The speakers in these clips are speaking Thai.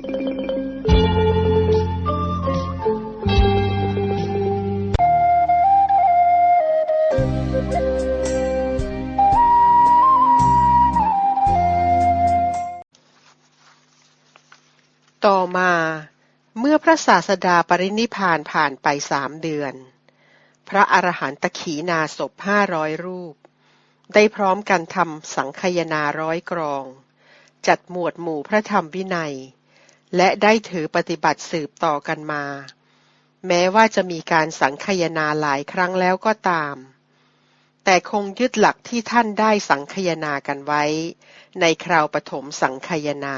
ต่อมาเมื่อพระศาสดาปรินิพานผ่านไปสามเดือน พระอรหันตขีนาศพห้าร้อยรูป ได้พร้อมกันทำสังคายนาร้อยกรอง จัดหมวดหมู่พระธรรมวินัย และได้ถือปฏิบัติสืบต่อกันมา แม้ว่าจะมีการสังคายนาหลายครั้งแล้วก็ตาม แต่คงยึดหลักที่ท่านได้สังคายนากันไว้ ในคราวปฐมสังคายนา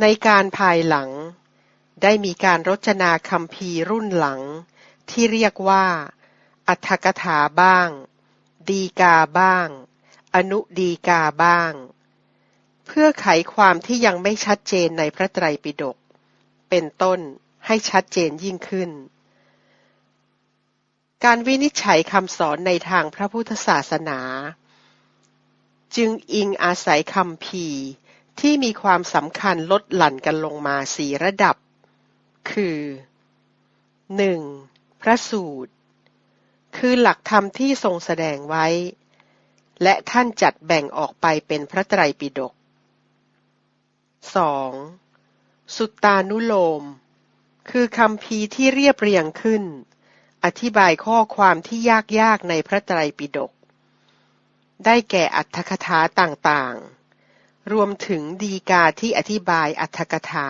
ในการภายหลัง ได้มีการรจนาคำพีรุ่นหลัง ที่เรียกว่า อัฏฐกถาบ้าง ดีกาบ้าง อนุดีกาบ้าง เพื่อไขความที่ยังไม่ชัดเจนในพระไตรปิฎกเป็นต้นให้ชัดเจนยิ่งขึ้น การวินิจฉัยคำสอนในทางพระพุทธศาสนา จึงอิงอาศัยคำพีที่มีความสำคัญลดหลั่นกันลงมาสี่ระดับ คือ 1. พระสูตร คือหลักธรรมที่ทรงแสดงไว้ และท่านจัดแบ่งออกไปเป็นพระไตรปิฎก 2. สุตตานุโลม คือคำพีที่เรียบเรียงขึ้น อธิบายข้อความที่ยากๆในพระไตรปิฎกได้แก่อัตถกถาต่างๆ รวมถึงดีกาที่อธิบายอัตถกถา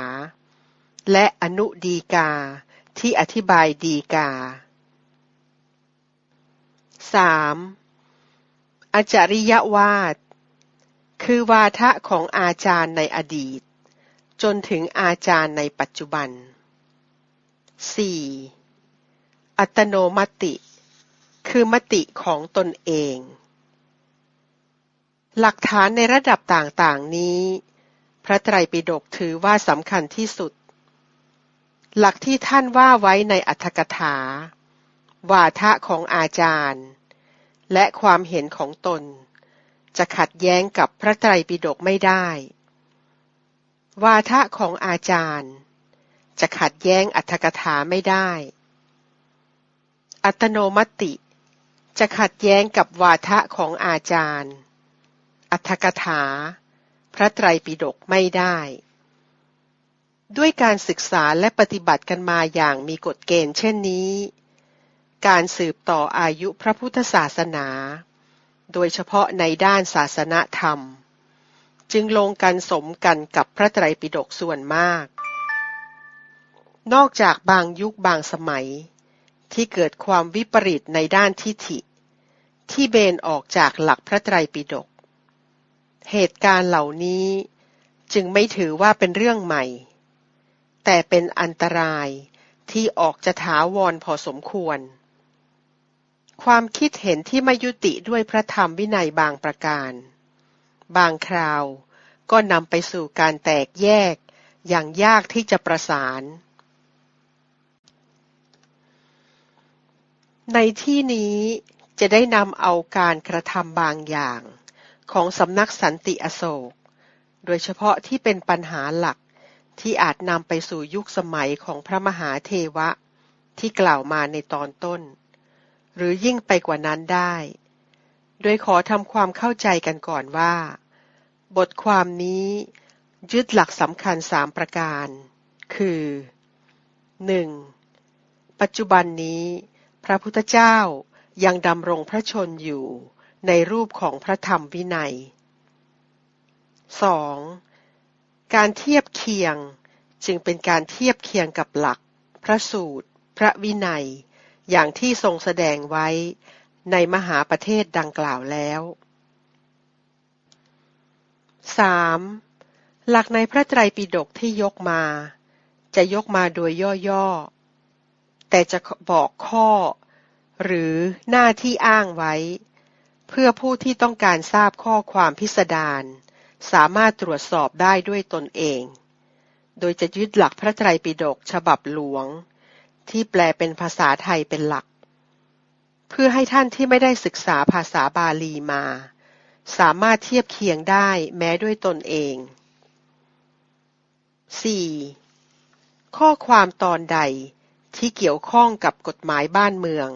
และอนุดีกาที่อธิบายดีกา 3. อจริยวาท คือวาทะของอาจารย์ในอดีต จนถึงอาจารย์ในปัจจุบัน 4. อัตโนมติ คือมติของตนเอง หลักฐานในระดับต่างๆนี้ พระไตรปิฎกถือว่าสำคัญที่สุด หลักที่ท่านว่าไว้ในอัตถกถา วาทะของอาจารย์ และความเห็นของตน จะขัดแย้งกับพระไตรปิฎกไม่ได้ วาทะของอาจารย์ จะขัดแย้งอัตถกถาไม่ได้ อัตโนมติ จะขัดแย้งกับวาทะของอาจารย์ อัตถกถา พระไตรปิฎกไม่ได้ ด้วยการศึกษาและปฏิบัติกันมาอย่างมีกฎเกณฑ์เช่นนี้ การสืบต่ออายุพระพุทธศาสนา โดยเฉพาะในด้านศาสนธรรม จึงลงกันสมกันกับพระไตรปิฎกส่วนมาก นอกจากบางยุคบางสมัย ที่เกิดความวิปริตในด้านทิฐิ ที่เบนออกจากหลักพระไตรปิฎกเหตุการณ์เหล่านี้จึงไม่ถือว่าเป็นเรื่องใหม่ แต่เป็นอันตรายที่ออกจะถาวรพอสมควร ความคิดเห็นที่ไม่ยุติด้วยพระธรรมวินัยบางประการ บางคราว ก็นำไปสู่การแตกแยก อย่างยากที่จะประสาน ในที่นี้จะได้นำเอาการกระทำบางอย่าง ของสำนักสันติอโศก โดยเฉพาะที่เป็นปัญหาหลักที่อาจนำไปสู่ยุคสมัยของพระมหาเทวะที่กล่าวมาในตอนต้น หรือยิ่งไปกว่านั้นได้ โดยขอทำความเข้าใจกันก่อนว่า บทความนี้ยึดหลักสำคัญสามประการ คือ 1. ปัจจุบันนี้ พระพุทธเจ้ายังดำรงพระชนอยู่ในรูปของพระธรรมวินัย 2. การเทียบเคียงจึงเป็นการเทียบเคียงกับหลัก พระสูตร พระวินัย อย่างที่ทรงแสดงไว้ ในมหาประเทศดังกล่าวแล้ว 3. หลักในพระไตรปิฎกที่ยกมา จะยกมาโดยย่อๆ แต่จะบอกข้อ หรือหน้าที่อ้างไว้ เพื่อผู้ที่ต้องการทราบข้อความพิสดารสามารถตรวจสอบได้ด้วยตนเอง โดยจะยึดหลักพระไตรปิฎกฉบับหลวง ที่แปลเป็นภาษาไทยเป็นหลัก เพื่อให้ท่านที่ไม่ได้ศึกษาภาษาบาลีมา สามารถเทียบเคียงได้แม้ด้วยตนเอง 4. ข้อความตอนใดที่เกี่ยวข้องกับกฎหมายบ้านเมือง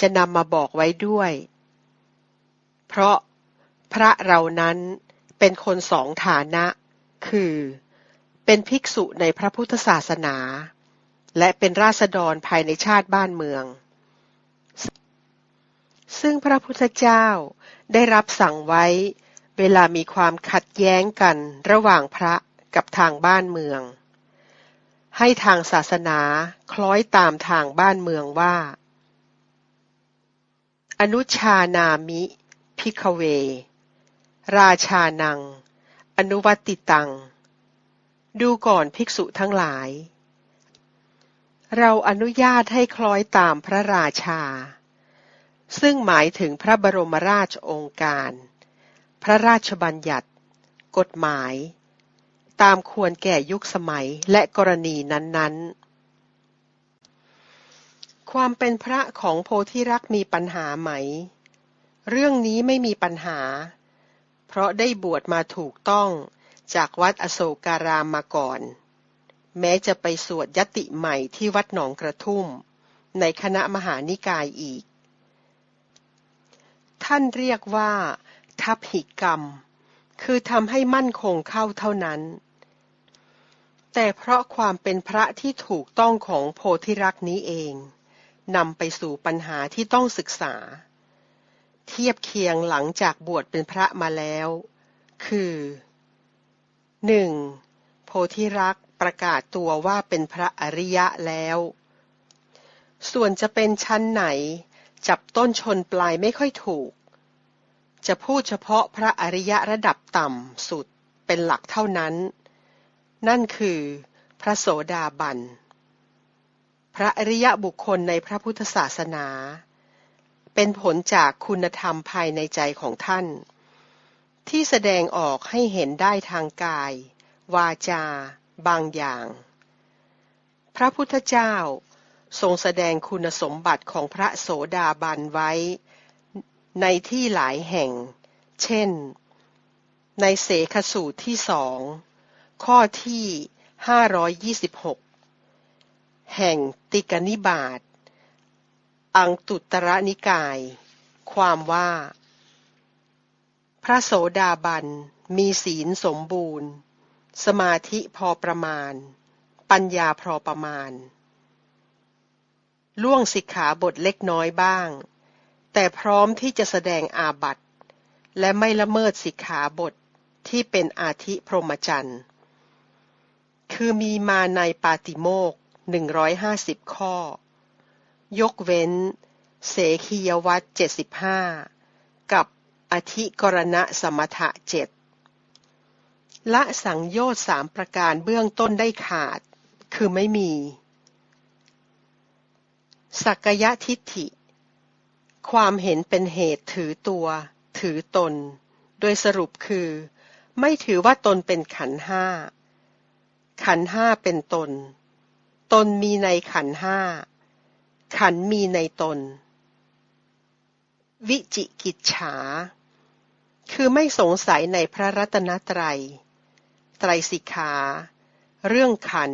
จะนำมาบอกไว้ด้วย เพราะพระเรานั้นเป็นคนสองฐานะ คือ เป็นภิกษุในพระพุทธศาสนา และเป็นราษฎรภายในชาติบ้านเมือง ซึ่งพระพุทธเจ้าได้รับสั่งไว้ เวลามีความขัดแย้งกันระหว่างพระกับทางบ้านเมือง ให้ทางศาสนาคล้อยตามทางบ้านเมืองว่า อนุชานามิพิกเว ราชานัง อนุวัติตัง ดูก่อนภิกษุทั้งหลาย เราอนุญาตให้คล้อยตามพระราชา ซึ่งหมายถึงพระบรมราชองค์การ พระราชบัญญัติ กฎหมาย ตามควรแก่ยุคสมัยและกรณีนั้นๆ ความเป็นพระของโพธิรักษ์มีปัญหาไหม เรื่องนี้ไม่มีปัญหา เพราะได้บวชมาถูกต้องจากวัดอโศการามมาก่อน แม้จะไปสวดยติใหม่ที่วัดหนองกระทุ่ม ในคณะมหานิกายอีก ท่านเรียกว่า ทัพหิกรรม คือทำให้มั่นคงเข้าเท่านั้น แต่เพราะความเป็นพระที่ถูกต้องของโพธิรักษ์นี้เองนำไปสู่ปัญหาที่ต้องศึกษา เทียบเคียงหลังจากบวชเป็นพระมาแล้ว คือ 1. โพธิรักษ์ประกาศตัวว่าเป็นพระอริยะแล้ว ส่วนจะเป็นชั้นไหน จับต้นชนปลายไม่ค่อยถูก จะพูดเฉพาะพระอริยะระดับต่ำสุดเป็นหลักเท่านั้น นั่นคือพระโสดาบัน พระอริยะบุคคลในพระพุทธศาสนา เป็นผลจากคุณธรรมภายในใจของท่าน ที่แสดงออกให้เห็นได้ทางกาย วาจา บางอย่าง พระพุทธเจ้าทรงแสดงคุณสมบัติของพระโสดาบันไว้ ในที่หลายแห่ง เช่น ในเสขสูตรที่สอง ข้อที่ 526 แห่งติกนิบาต อังตุตระนิกาย ความว่า พระโสดาบันมีศีลสมบูรณ์ สมาธิพอประมาณ ปัญญาพอประมาณ ล่วงสิกขาบทเล็กน้อยบ้าง แต่พร้อมที่จะแสดงอาบัติ และไม่ละเมิดสิกขาบทที่เป็นอาธิพรหมจรรย์ คือมีมาในปาติโมกหนึ่งร้อยห้าสิบข้อ ยกเว้น เสขียวัตเจ็ดสิบห้ากับอธิกรณะสมถะเจ็ดละสังโยชน์สามประการเบื้องต้นได้ขาด คือไม่มี สักยะทิฏฐิ ความเห็นเป็นเหตุถือตัว ถือตน โดยสรุปคือ ไม่ถือว่าตนเป็นขันห้า ขันห้าเป็นตน ตนมีในขันห้า ขันมีในตน วิจิกิจฉา คือไม่สงสัยในพระรัตนตรัย ไตรสิกขา เรื่องขัน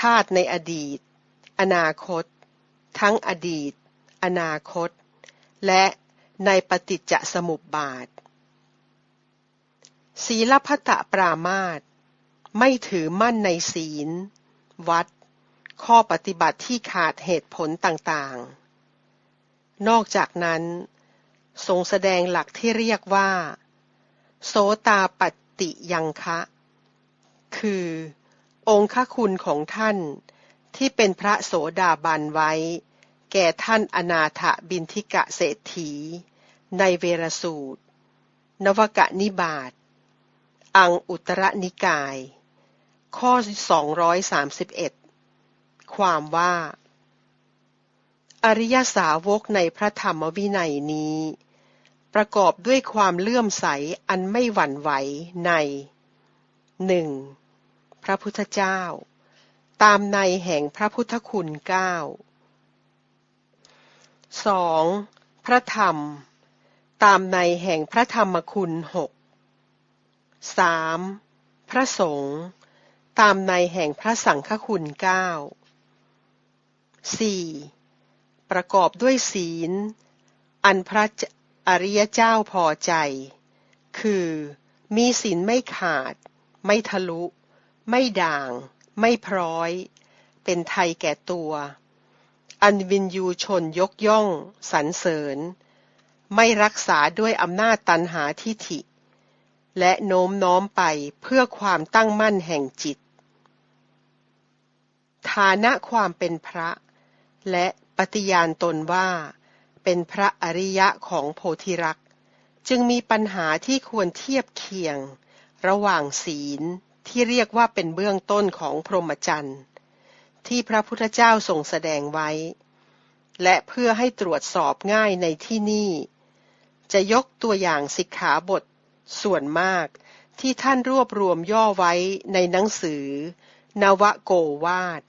ธาตุในอดีต อนาคต ทั้งอดีตอนาคต และในปฏิจจสมุปบาท ศีลพัตะปรามาตไม่ถือมั่นในศีล วัด ข้อปฏิบัติที่ขาดเหตุผลต่างๆ นอกจากนั้น ทรงแสดงหลักที่เรียกว่า โสตาปฏิยังคะ คือ องค์คุณของท่านที่เป็นพระโสดาบันไว้ แก่ท่านอนาถบินทิกะเศรษฐี ในเวรสูตร นวกะนิบาตอังอุตรนิกาย ข้อ 231 ความว่า อริยสาวกในพระธรรมวินัยนี้ ประกอบด้วยความเลื่อมใสอันไม่หวั่นไหวในหนึ่งพระพุทธเจ้า ตามในแห่งพระพุทธคุณเก้า สองพระธรรม ตามในแห่งพระธรรมคุณหกสามพระสงฆ์ตามในแห่งพระสังฆคุณเก้าสี่ประกอบด้วยศีล อันพระอริยเจ้าพอใจ คือมีศีลไม่ขาด ไม่ทะลุ ไม่ด่าง ไม่พร้อย เป็นไทยแก่ตัว อันวินยูชนยกย่อง สรรเสริญ ไม่รักษาด้วยอำนาจตันหาทิฐิ และโน้มน้อมไปเพื่อความตั้งมั่นแห่งจิต ฐานะความเป็นพระ และปฏิญาณตนว่า เป็นพระอริยะของโพธิรักษ์จึงมีปัญหาที่ควรเทียบเคียง ระหว่างศีลที่เรียกว่าเป็นเบื้องต้นของพรหมจรรย์ ที่พระพุทธเจ้าทรงแสดงไว้ และเพื่อให้ตรวจสอบง่ายในที่นี่จะยกตัวอย่างสิกขาบทส่วนมากที่ท่านรวบรวมย่อไว้ในหนังสือ นวโกวาด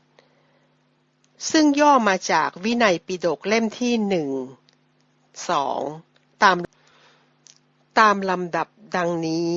ซึ่งย่อมาจากวินัยปิฎกเล่มที่หนึ่งสองตามตามลำดับดังนี้